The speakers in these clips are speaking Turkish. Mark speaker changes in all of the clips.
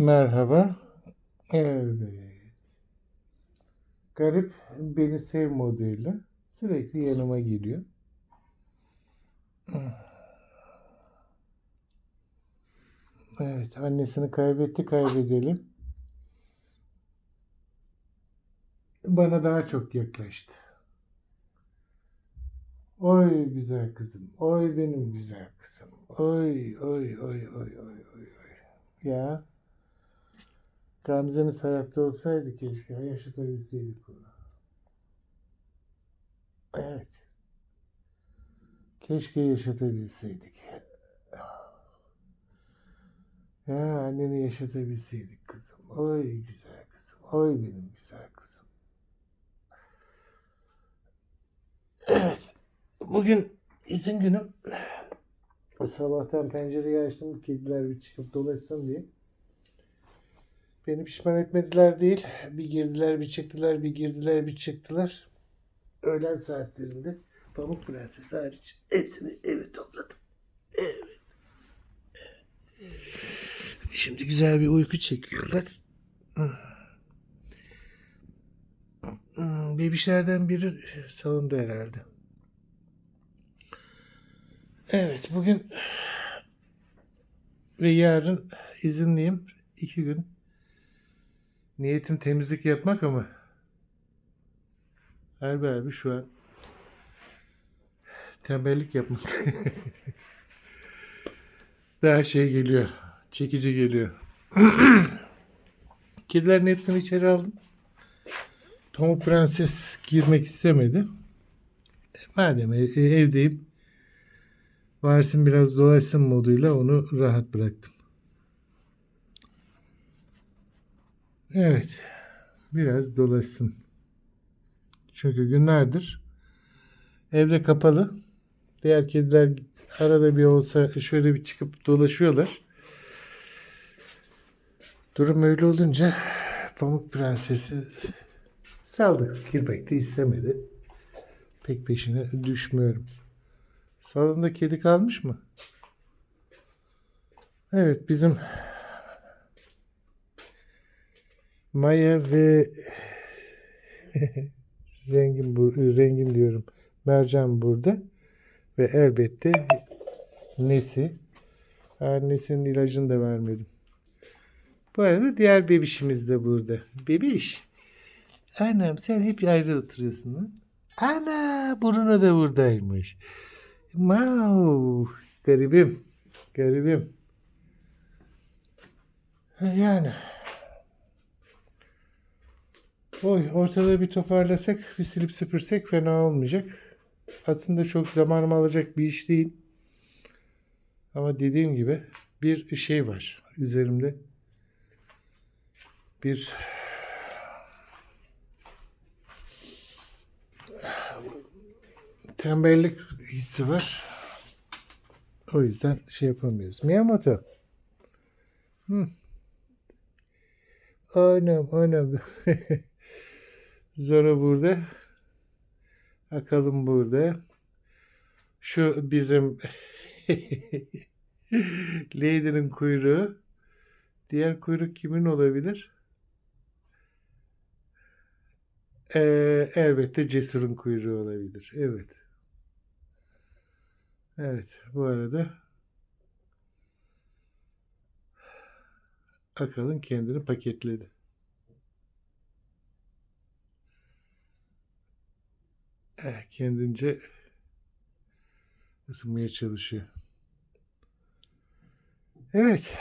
Speaker 1: Merhaba. Evet. Garip beni sev moduyla sürekli yanıma geliyor. Evet, annesini kaybetti, kaybedelim. Bana daha çok yaklaştı. Oy güzel kızım, oy benim güzel kızım. Oy, oy, oy, oy, oy, oy. Ya. Gamze'miz hayatta olsaydı keşke yaşatabilseydik onu. Evet. Keşke yaşatabilseydik. Ya anneni yaşatabilseydik kızım. Oy güzel kızım. Oy benim güzel kızım. Evet. Bugün izin günüm. Sabahtan pencereyi açtım. Kediler bir çıkıp dolaşsın diye. Beni pişman etmediler değil. Bir girdiler bir çıktılar, bir girdiler bir çıktılar. Öğlen saatlerinde Pamuk Prenses hariç hepsini eve topladım. Evet. Şimdi güzel bir uyku çekiyorlar. Hmm, Bebişlerden biri salonda herhalde. Evet bugün ve yarın izinliyim. iki gün. Niyetim temizlik yapmak ama harbi harbi şu an tembellik yapmak. Daha şey geliyor. Çekici geliyor. Kedilerin hepsini içeri aldım. Pamuk Prenses girmek istemedi. E, Madem e- evdeyim varsın biraz dolaşsın moduyla onu rahat bıraktım. Evet. Biraz dolaşsın. Çünkü günlerdir evde kapalı. Diğer kediler arada bir olsa şöyle bir çıkıp dolaşıyorlar. Durum öyle olunca Pamuk Prensesi saldık. Girmek de istemedi. Pek peşine düşmüyorum. Salonda kedi kalmış mı? Evet bizim Maya ve rengin rengin diyorum. Mercan burada ve elbette Nesi. Annesinin ilacını da vermedim. Bu arada diğer bebişimiz de burada. Bebiş. Annem sen hep ayrı oturuyorsun lan. Ana Bruno da buradaymış. Mau. Garibim. Garibim. Yani. Oy ortalığı bir toparlasak, bir silip süpürsek fena olmayacak. Aslında çok zamanımı alacak bir iş değil. Ama dediğim gibi bir şey var üzerimde. Bir tembellik hissi var. O yüzden şey yapamıyoruz. Miyamoto. Hı. Anam anam. Zora burada. Akalım burada. Şu bizim Lady'nin kuyruğu. Diğer kuyruk kimin olabilir? Ee, elbette Cesur'un kuyruğu olabilir. Evet. Evet. Bu arada Akalın kendini paketledi. Kendince ısınmaya çalışıyor. Evet.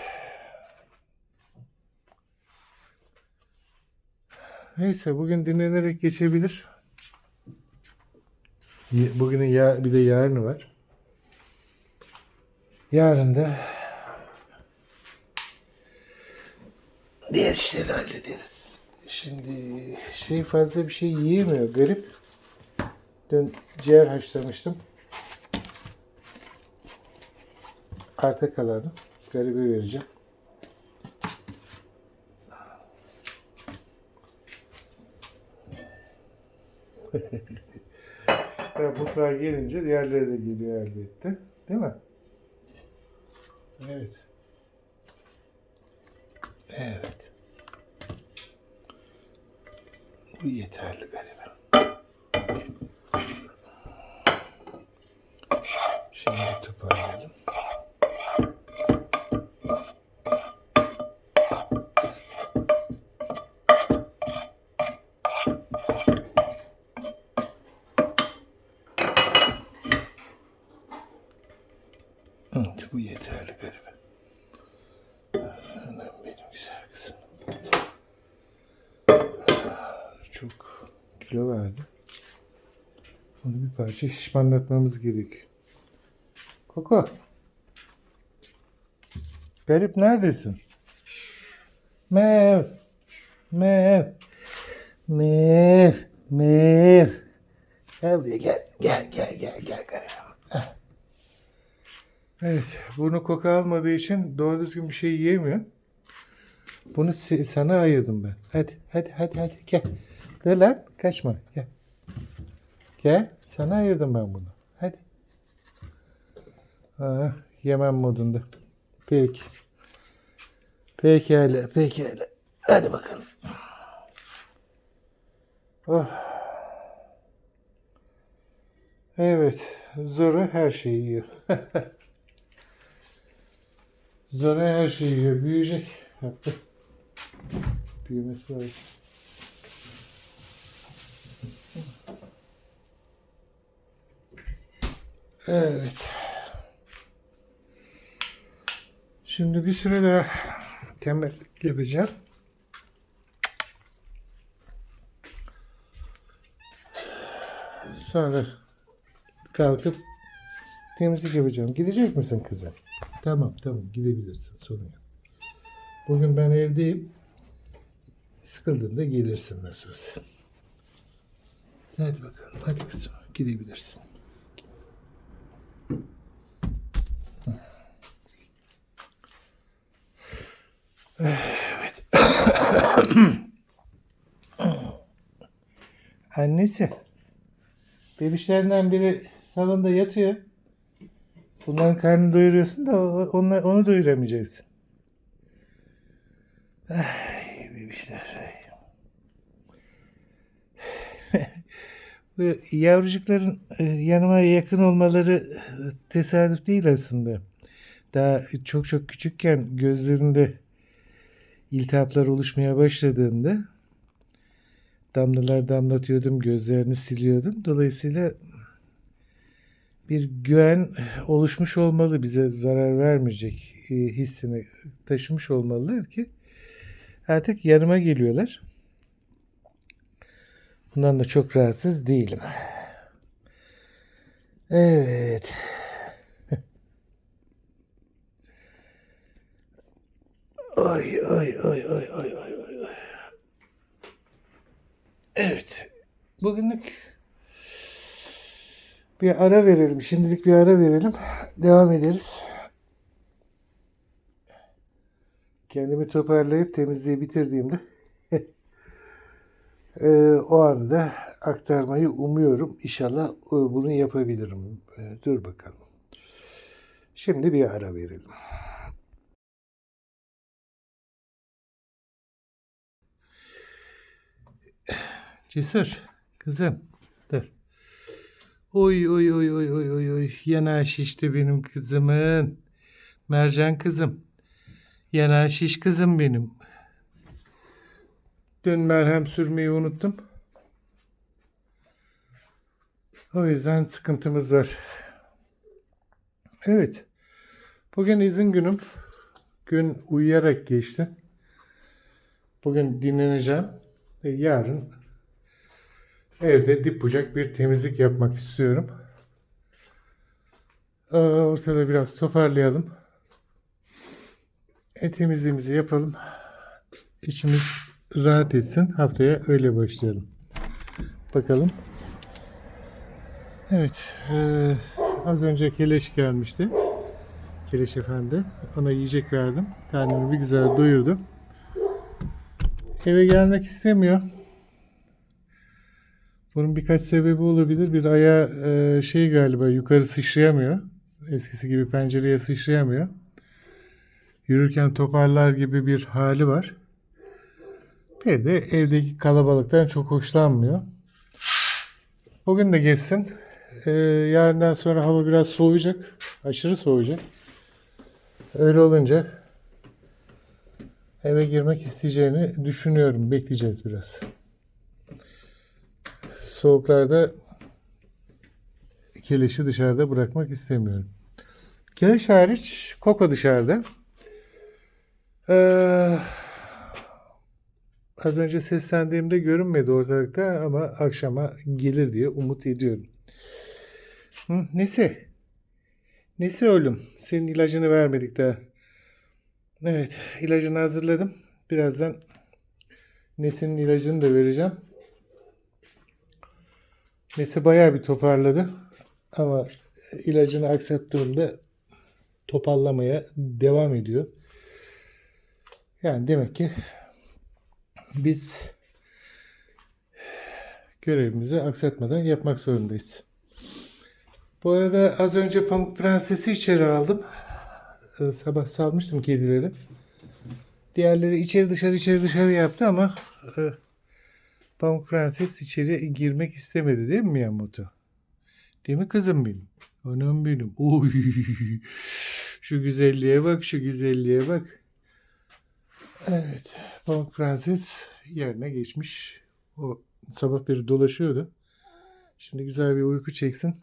Speaker 1: Neyse bugün dinlenerek geçebilir. Bugünün ya bir de yarını var. Yarın da diğer işleri hallederiz. Şimdi şey fazla bir şey yiyemiyor garip. Dün ciğer haşlamıştım. Arta kalanı garibe vereceğim. Ya mutfağa gelince diğerleri de geliyor elbette. Değil mi? Evet. Evet. Bu yeterli galiba. Şimdi toparlayalım. Evet, bu yeterli galiba. Benim güzel kızım. Çok kilo verdi. Onu bir parça şişmanlatmamız gerekiyor. Koko. Garip neredesin? Mev. Mev. Mev. Mev. Gel gel. Gel gel gel gel garip. Evet, bunu koku almadığı için doğru düzgün bir şey yiyemiyor. Bunu sana ayırdım ben. Hadi, hadi, hadi, hadi gel. Dur lan, kaçma. Gel. Gel, sana ayırdım ben bunu. Yemem modunda. Peki. Pekala, pekala. Hadi bakalım. Oh. Evet, Zora her şeyi yiyor. Zora her şeyi yiyor. Büyüyecek. Büyümesi lazım. Evet. Şimdi bir süre daha tembellik yapacağım. Sonra kalkıp temizlik yapacağım. Gidecek misin kızım? Tamam tamam gidebilirsin sorun yok. Bugün ben evdeyim. Sıkıldığında gelirsin nasıl olsa. Hadi bakalım hadi kızım gidebilirsin. Evet. Annesi. Bebişlerinden biri salonda yatıyor. Bunların karnını doyuruyorsun da onlar, onu doyuramayacaksın. Ay bebişler. Bu yavrucukların e, yanıma yakın olmaları e, tesadüf değil aslında. Daha çok çok küçükken gözlerinde iltihaplar oluşmaya başladığında damlalar damlatıyordum, gözlerini siliyordum. Dolayısıyla bir güven oluşmuş olmalı bize zarar vermeyecek e, hissini taşımış olmalılar ki artık yanıma geliyorlar. Bundan da çok rahatsız değilim. Evet. Oy oy oy oy oy oy. oy. Evet. Bugünlük bir ara verelim. Şimdilik bir ara verelim. Devam ederiz. Kendimi toparlayıp temizliği bitirdiğimde eee, o anda aktarmayı umuyorum. İnşallah e, bunu yapabilirim. E, dur bakalım. Şimdi bir ara verelim. Cesur, kızım, dur. Oy oy oy oy oy oy oy. Yanağı şişti benim kızımın. Mercan kızım. Yanağı şiş kızım benim. Dün merhem sürmeyi unuttum. O yüzden sıkıntımız var. Evet. Bugün izin günüm. Gün uyuyarak geçti. Bugün dinleneceğim. Ve yarın evde dip bucak bir temizlik yapmak istiyorum. Ee, Ortada biraz toparlayalım. E, temizliğimizi yapalım. İçimiz rahat etsin. Haftaya öyle başlayalım. Bakalım. Evet. eee, az önce Keleş gelmişti. Keleş Efendi. Ona yiyecek verdim. Karnını bir güzel doyurdum. Eve gelmek istemiyor. Bunun birkaç sebebi olabilir. Bir ayağı eee, şey galiba yukarı sıçrayamıyor. Eskisi gibi pencereye sıçrayamıyor. yürürken toparlar gibi bir hali var. Bir de evdeki kalabalıktan çok hoşlanmıyor. Bugün de geçsin. Ee, yarından sonra hava biraz soğuyacak. Aşırı soğuyacak. Öyle olunca eve girmek isteyeceğini düşünüyorum. Bekleyeceğiz biraz. Soğuklarda keleşi dışarıda bırakmak istemiyorum. Keleş hariç Koko dışarıda. Ee, az önce seslendiğimde görünmedi ortalıkta ama akşama gelir diye umut ediyorum. Hı, nesi? Nesi oğlum? Senin ilacını vermedik daha. Evet, ilacını hazırladım. Birazdan Nesin'in ilacını da vereceğim. Nesi bayağı bir toparladı. Ama ilacını aksattığımda topallamaya devam ediyor. Yani demek ki biz görevimizi aksatmadan yapmak zorundayız. Bu arada az önce Pamuk Prenses'i içeri aldım. Ee, Sabah salmıştım kedileri. Diğerleri içeri dışarı içeri dışarı yaptı ama e, Pamuk Prenses içeri girmek istemedi değil mi Miyamoto? Değil mi kızım benim? Anam benim. Oy. Şu güzelliğe bak, şu güzelliğe bak. Evet, Pamuk Prenses yerine geçmiş. O sabah beri dolaşıyordu. Şimdi güzel bir uyku çeksin.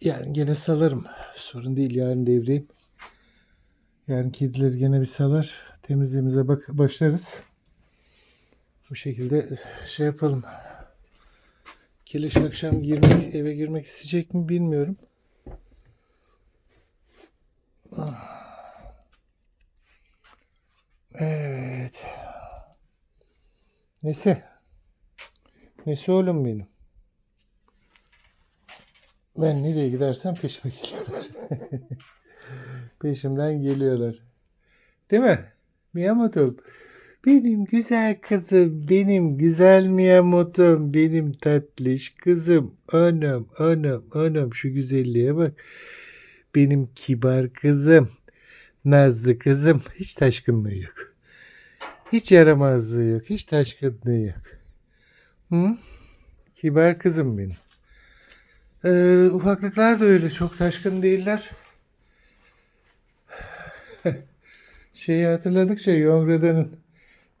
Speaker 1: Yarın gene salarım. Sorun değil yarın devreyim. Yarın kedileri gene bir salar. Temizliğimize bak başlarız. Bu şekilde şey yapalım. Keleş akşam girmek, eve girmek isteyecek mi bilmiyorum. Ah. Evet. Nesi? Nesi oğlum benim? Ben nereye gidersem peşime geliyorlar. Peşimden geliyorlar. Değil mi? Miyamoto. Benim güzel kızım, benim güzel Miyamoto'm, benim tatlış kızım. Anam, anam, anam şu güzelliğe bak. Benim kibar kızım, nazlı kızım. Hiç taşkınlığı yok. Hiç yaramazlığı yok, hiç taşkınlığı yok. Hı? Kibar kızım benim. Ee, ufaklıklar da öyle çok taşkın değiller. Şeyi hatırladıkça Yongrada'nın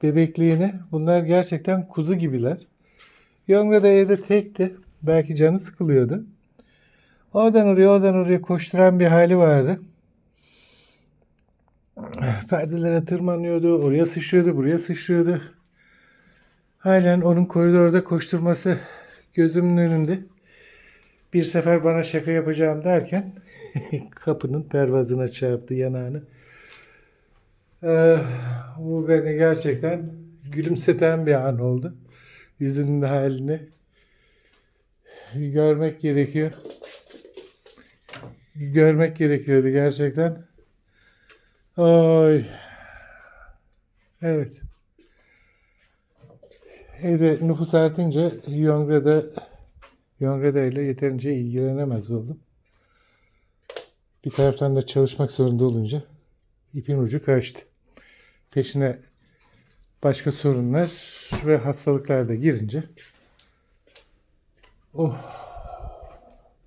Speaker 1: bebekliğini bunlar gerçekten kuzu gibiler. Yongrada evde tekti. Belki canı sıkılıyordu. Oradan oraya oradan oraya koşturan bir hali vardı. Perdelere tırmanıyordu. Oraya sıçrıyordu. Buraya sıçrıyordu. Halen onun koridorda koşturması gözümün önünde. Bir sefer bana şaka yapacağım derken kapının pervazına çarptı yanağını. Ee, bu beni gerçekten gülümseten bir an oldu. Yüzünün halini görmek gerekiyor. Görmek gerekiyordu gerçekten. Ay. Evet. Evde nüfus artınca Yongra'da Yongra'da ile yeterince ilgilenemez oldum. Bir taraftan da çalışmak zorunda olunca ipin ucu kaçtı. Peşine başka sorunlar ve hastalıklar da girince oh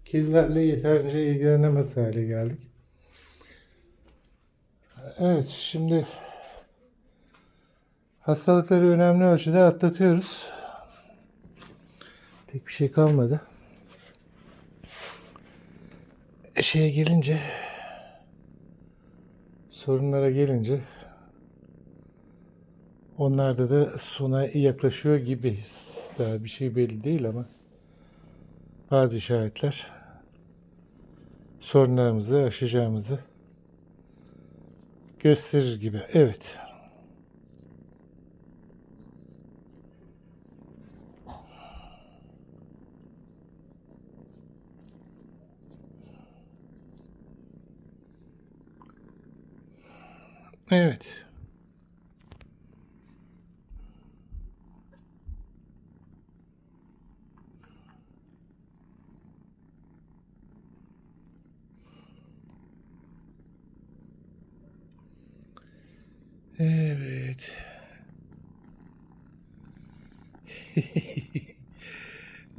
Speaker 1: kedilerle yeterince ilgilenemez hale geldik. Evet şimdi hastalıkları önemli ölçüde atlatıyoruz. Pek bir şey kalmadı. Şeye gelince sorunlara gelince onlarda da sona yaklaşıyor gibiyiz. Daha bir şey belli değil ama bazı işaretler sorunlarımızı aşacağımızı gösterir gibi. Evet. Evet.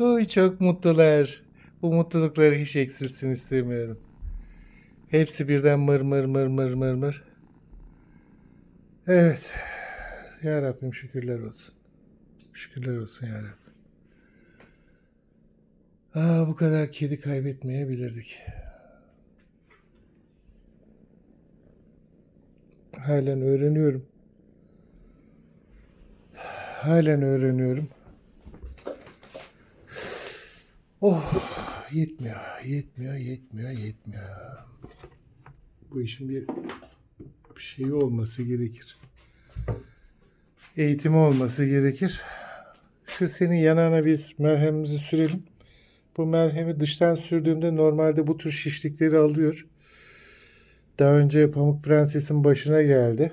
Speaker 1: Oy çok mutlular. Bu mutlulukları hiç eksilsin istemiyorum. Hepsi birden mır mır mır mır mır mır. Evet. Ya Rabbim şükürler olsun. Şükürler olsun ya Rabbim. Aa, bu kadar kedi kaybetmeyebilirdik. Halen öğreniyorum. Halen öğreniyorum. Oh, yetmiyor, yetmiyor, yetmiyor, yetmiyor. Bu işin bir, bir şeyi olması gerekir. Eğitimi olması gerekir. Şu senin yanağına biz merhemimizi sürelim. Bu merhemi dıştan sürdüğümde normalde bu tür şişlikleri alıyor. Daha önce Pamuk Prenses'in başına geldi.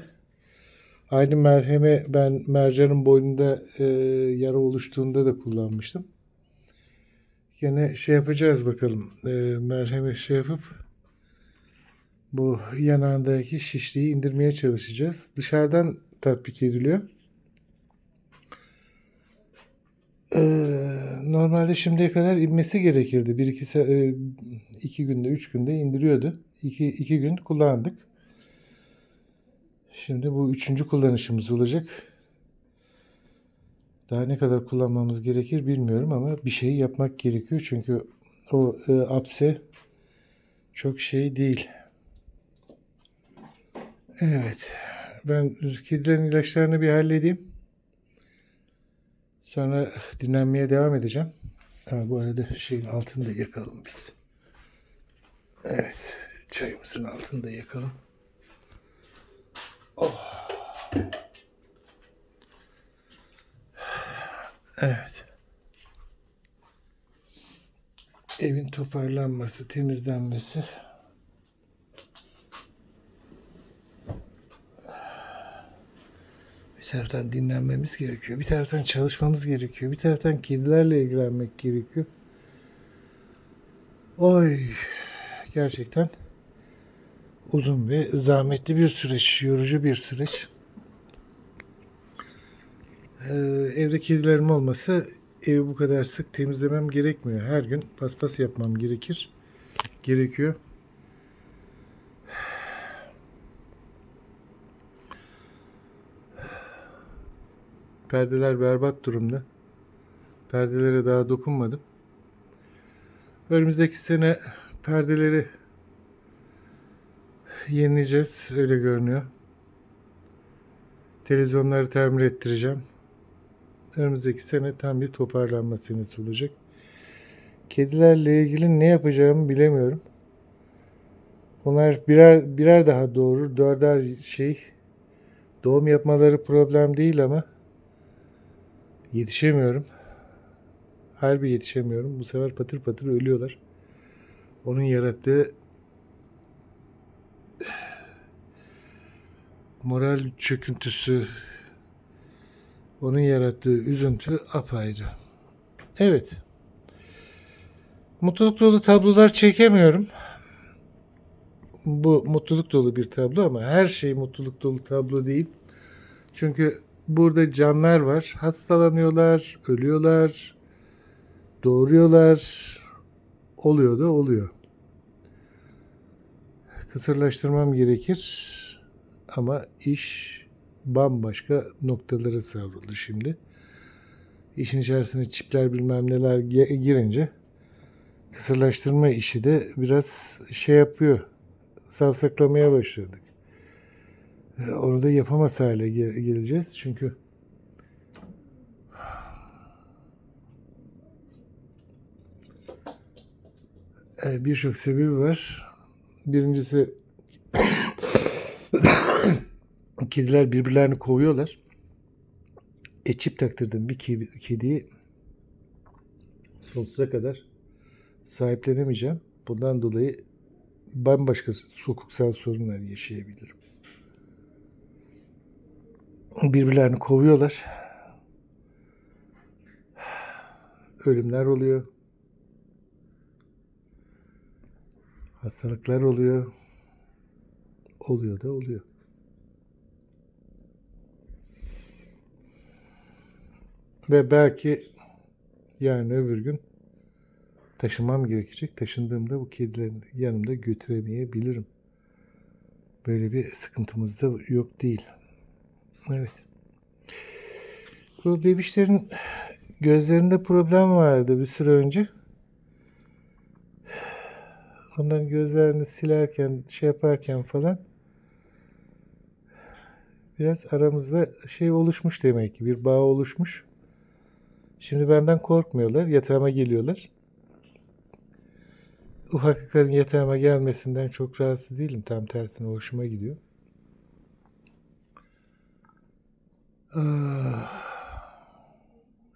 Speaker 1: Aynı merhemi ben Mercan'ın boynunda e, yara oluştuğunda da kullanmıştım. Gene şey yapacağız bakalım. E, merhemi şey yapıp bu yanağındaki şişliği indirmeye çalışacağız. Dışarıdan tatbik ediliyor. E, normalde şimdiye kadar inmesi gerekirdi. Bir iki, se- e, iki günde, üç günde indiriyordu. İki, iki gün kullandık. Şimdi bu üçüncü kullanışımız olacak. Daha ne kadar kullanmamız gerekir bilmiyorum ama bir şey yapmak gerekiyor. Çünkü o e, apse çok şey değil. Evet. Ben kedilerin ilaçlarını bir halledeyim. Sonra dinlenmeye devam edeceğim. Ha, bu arada şeyin altını da yakalım biz. Evet. Çayımızın altını da yakalım. Evet. Evin toparlanması, temizlenmesi. Bir taraftan dinlenmemiz gerekiyor. Bir taraftan çalışmamız gerekiyor. Bir taraftan kedilerle ilgilenmek gerekiyor. Oy. Gerçekten uzun ve zahmetli bir süreç, yorucu bir süreç. Ee, evde kedilerim olmasa evi bu kadar sık temizlemem gerekmiyor. Her gün paspas yapmam gerekir. Gerekiyor. Perdeler berbat durumda. Perdelere daha dokunmadım. Önümüzdeki sene perdeleri yenileyeceğiz. Öyle görünüyor. Televizyonları tamir ettireceğim. Önümüzdeki sene tam bir toparlanma senesi olacak. Kedilerle ilgili ne yapacağımı bilemiyorum. Onlar birer birer daha doğurur. Dörder şey doğum yapmaları problem değil ama yetişemiyorum. Harbi yetişemiyorum. Bu sefer patır patır ölüyorlar. Onun yarattığı moral çöküntüsü, onun yarattığı üzüntü apayrı. Evet. Mutluluk dolu tablolar çekemiyorum. Bu mutluluk dolu bir tablo ama her şey mutluluk dolu tablo değil. Çünkü burada canlar var. Hastalanıyorlar, ölüyorlar, doğuruyorlar. Oluyor da oluyor. Kısırlaştırmam gerekir. Ama iş bambaşka noktalara savruldu şimdi. İşin içerisine çipler bilmem neler girince kısırlaştırma işi de biraz şey yapıyor. Savsaklamaya başladık. Onu da yapamaz hale ge- geleceğiz. Çünkü e, birçok sebebi var. Birincisi kediler birbirlerini kovuyorlar. E çip taktırdım bir kedi, kediyi sonsuza kadar sahiplenemeyeceğim. Bundan dolayı bambaşka sokuksal sorunlar yaşayabilirim. Birbirlerini kovuyorlar. Ölümler oluyor. Hastalıklar oluyor. Oluyor da oluyor. Ve belki yarın öbür gün taşımam gerekecek. Taşındığımda bu kedilerin yanımda götüremeyebilirim. Böyle bir sıkıntımız da yok değil. Evet. Bu bebişlerin gözlerinde problem vardı bir süre önce. Onların gözlerini silerken, şey yaparken falan biraz aramızda şey oluşmuş demek ki bir bağ oluşmuş. Şimdi benden korkmuyorlar. Yatağıma geliyorlar. Ufaklıkların yatağıma gelmesinden çok rahatsız değilim. Tam tersine hoşuma gidiyor. Ah,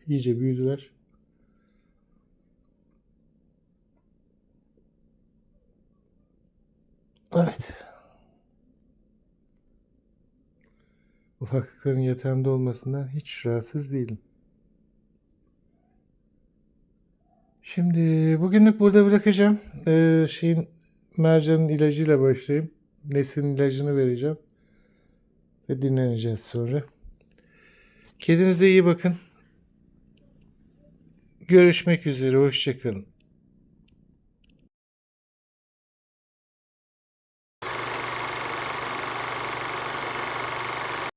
Speaker 1: iyice büyüdüler. Evet. Ufaklıkların yatağımda olmasından hiç rahatsız değilim. Şimdi bugünlük burada bırakacağım. Ee, şeyin mercanın ilacıyla başlayayım. Nesin ilacını vereceğim. Ve dinleneceğiz sonra. Kedinize iyi bakın. Görüşmek üzere. Hoşçakalın.